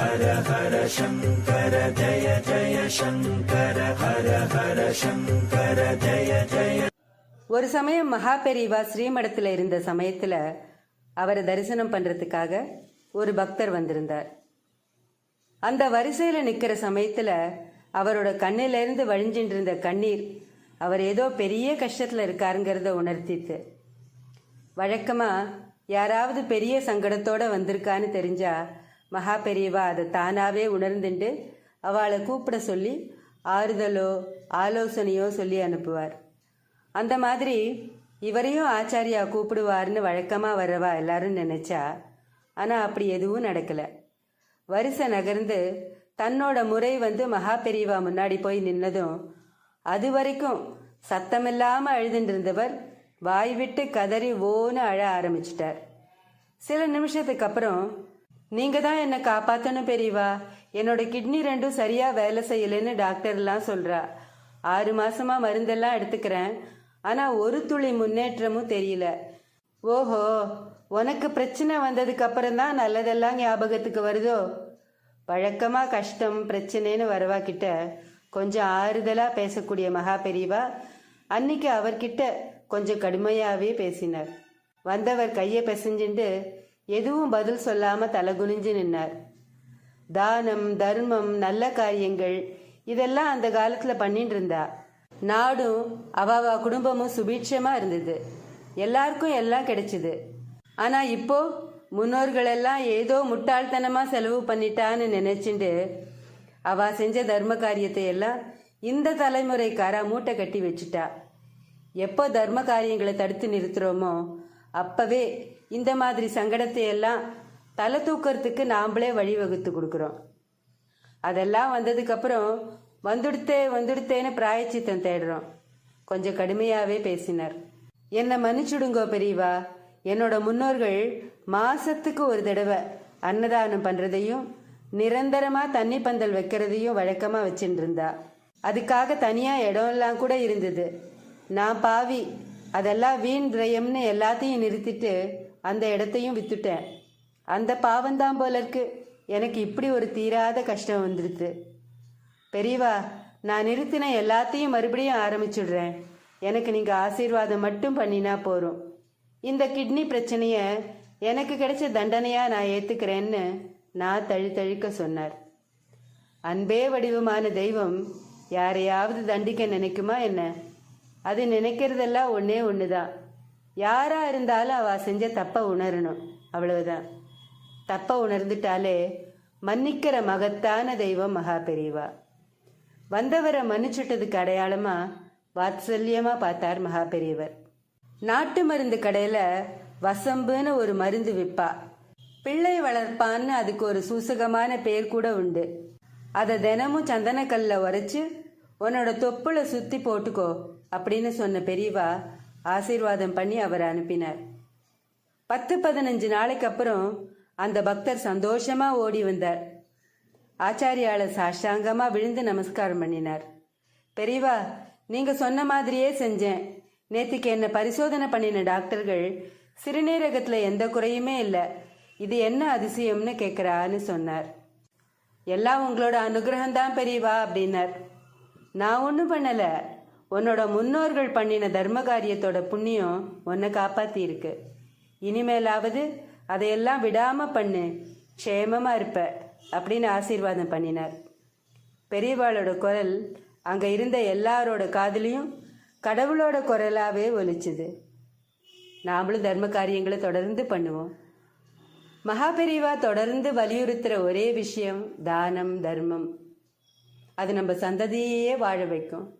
ஹர ஹர சங்கர ஜய ஜய சங்கர ஹர ஹர சங்கர ஜய ஜய ஒரு சமயம் மகா பெரியவா ஸ்ரீமடத்தில் இருந்த சமயத்தில் அவரை தரிசனம் பண்ணுறதுக்காக ஒரு பக்தர் வந்திருந்தார். அந்த வரிசையில் நிற்கிற சமயத்தில் அவரோட கண்ணிலிருந்து வழிஞ்சிட்டு இருந்த கண்ணீர் அவர் ஏதோ பெரிய கஷ்டத்தில் இருக்காருங்கிறத உணர்த்தித்து வழக்கமாக யாராவது பெரிய சங்கடத்தோட வந்திருக்கான்னு தெரிஞ்சா மகா பெரியவா அதை தானாகவே உணர்ந்துண்டு அவளை கூப்பிட சொல்லி ஆறுதலோ ஆலோசனையோ சொல்லி அனுப்புவார். அந்த மாதிரி இவரையும் ஆச்சாரியா கூப்பிடுவார்னு வழக்கமாக வரவா எல்லாரும் நினைச்சா ஆனால் அப்படி எதுவும் நடக்கலை. வரிசை நகர்ந்து தன்னோட முறை வந்து மகா பெரியவா முன்னாடி போய் நின்னதும் அது வரைக்கும் சத்தமில்லாமல் அழுதுட்டு இருந்தவர் வாய் விட்டு கதறி ஓன்னு அழ ஆரம்பிச்சிட்டார். சில நிமிஷத்துக்கு அப்புறம் நீங்க தான் என்னை காப்பாத்தணும் பெரியவா. என்னோட கிட்னி ரெண்டும் சரியா வேலை செய்யலைன்னு டாக்டர்லாம் சொல்றா. ஆறு மாசமா மருந்தெல்லாம் எடுத்துக்கிறேன். ஆனா ஒரு துளி முன்னேற்றமும் தெரியல. ஓஹோ உனக்கு பிரச்சனை வந்ததுக்கு அப்புறம் தான் நல்லதெல்லாம் ஞாபகத்துக்கு வருதோ? வழக்கமா கஷ்டம் பிரச்சனைன்னு வரவா கிட்ட. கொஞ்சம் ஆறுதலா பேசக்கூடிய மகா பெரியவா. அன்னைக்கு அவர்கிட்ட கொஞ்சம் கடுமையாவே பேசினார். வந்தவர் கையை பிசைஞ்சுண்டு எதுவும் பதில் சொல்லாம தலை குனிஞ்சு நின்னார். தானம் தர்மம் நல்ல காரியங்கள் இதெல்லாம் அந்த காலத்துல பண்ணிட்டு இருந்தா. நாடும் அவாவா குடும்பமும் சுபீட்சமா இருந்தது. எல்லாருக்கும் எல்லாம் கிடைச்சது. ஆனா இப்போ முன்னோர்கள் எல்லாம் ஏதோ முட்டாள்தனமா செலவு பண்ணிட்டான்னு நினைச்சுண்டு அவ செஞ்ச தர்ம காரியத்தை எல்லாம் இந்த தலைமுறைக்காரா மூட்டை கட்டி வச்சுட்டா. எப்போ தர்ம காரியங்களை தடுத்து நிறுத்துறோமோ அப்பவே இந்த மாதிரி சங்கடத்தை எல்லாம் தலை தூக்கிறதுக்கு நாம்ளே வழிவகுத்து கொடுக்குறோம். அதெல்லாம் வந்ததுக்கப்புறம் வந்துடுத்தே வந்துடுத்தேன்னு பிராயச்சித்தம் தேடுறோம். கொஞ்சம் கடுமையாகவே பேசினார். என்னை மன்னிச்சுடுங்கோ பெரியவா. என்னோட முன்னோர்கள் மாசத்துக்கு ஒரு தடவை அன்னதானம் பண்றதையும் நிரந்தரமா தண்ணி பந்தல் வைக்கிறதையும் வழக்கமா வச்சுட்டு இருந்தா அதுக்காக தனியா இடம்லாம் கூட இருந்தது. நான் பாவி. அதெல்லாம் வீண் விரயம்னு எல்லாத்தையும் நிறுத்திட்டு அந்த இடத்தையும் வித்துட்டேன். அந்த பாவம்தான் போல இருக்கு. எனக்கு இப்படி ஒரு தீராத கஷ்டம் வந்துடுது பெரியவா நான் நிறுத்தின எல்லாத்தையும் மறுபடியும் ஆரம்பிச்சுடுறேன். எனக்கு நீங்கள் ஆசீர்வாதம் மட்டும் பண்ணினா போதும். இந்த கிட்னி பிரச்சனையை எனக்கு கிடைச்ச தண்டனையாக நான் ஏற்றுக்கிறேன்னு நான் தழுத்தழுக்க சொன்னார். அன்பே வடிவமான தெய்வம் யாரையாவது தண்டிக்க நினைக்குமா என்ன? அது நினைக்கிறதெல்லாம் ஒன்றே ஒன்று தான் யாரா இருந்தாலும் அவ செஞ்ச தப்ப உணரணும். அவ்வளவுதான். தப்ப உணர்ந்துட்டாலே மன்னிக்கிற மகத்தான தெய்வம் மகா பெரியவா வந்தவரை மன்னிச்சுட்டதுக்கு அடையாளமா வாத்சல்யமா பார்த்தார் மகா பெரியவர் நாட்டு மருந்து கடையில வசம்புன்னு ஒரு மருந்து விற்பா பிள்ளை வளர்ப்பான்னு அதுக்கு ஒரு சூசகமான பேர் கூட உண்டு. அதை தினமும் சந்தனக்கல்ல உரைச்சு உன்னோட தொப்புளை சுத்தி போட்டுக்கோ அப்படின்னு சொன்ன பெரியவா ஆசீர்வாதம் பண்ணி அவர் அனுப்பினார். பத்து பதினஞ்சு நாளைக்கு அப்புறம் அந்த பக்தர் சந்தோஷமா ஓடி வந்தார். ஆச்சாரியால சாஷ்டாங்கமா விழுந்து நமஸ்காரம் பண்ணினார். பெரியவா நீங்க சொன்ன மாதிரியே செஞ்சேன். நேத்திக்கு என்ன பரிசோதனை பண்ணின டாக்டர்கள் சிறுநீரகத்துல எந்த குறையுமே இல்லை. இது என்ன அதிசயம்னு கேட்குறான்னு சொன்னார். எல்லாம் உங்களோட அனுகிரகம் தான் பெரியவா அப்படின்னார். நான் ஒன்றும் பண்ணலை. உன்னோட முன்னோர்கள் பண்ணின தர்ம காரியத்தோட புண்ணியம் உன்னை காப்பாத்தி இருக்கு இனிமேலாவது அதையெல்லாம் விடாம பண்ணு. க்ஷேமமா இருப்ப அப்படின்னு ஆசீர்வாதம் பண்ணினார். பெரியவாளோட குரல் அங்க இருந்த எல்லாரோட காதுலையும் கடவுளோட குரலாவே ஒலிச்சுது. நாமளும் தர்ம காரியங்களை தொடர்ந்து பண்ணுவோம். மகாபெரிவா தொடர்ந்து வலியுறுத்துற ஒரே விஷயம் தானம் தர்மம். அது நம்ம சந்ததியே வாழ வைக்கும்.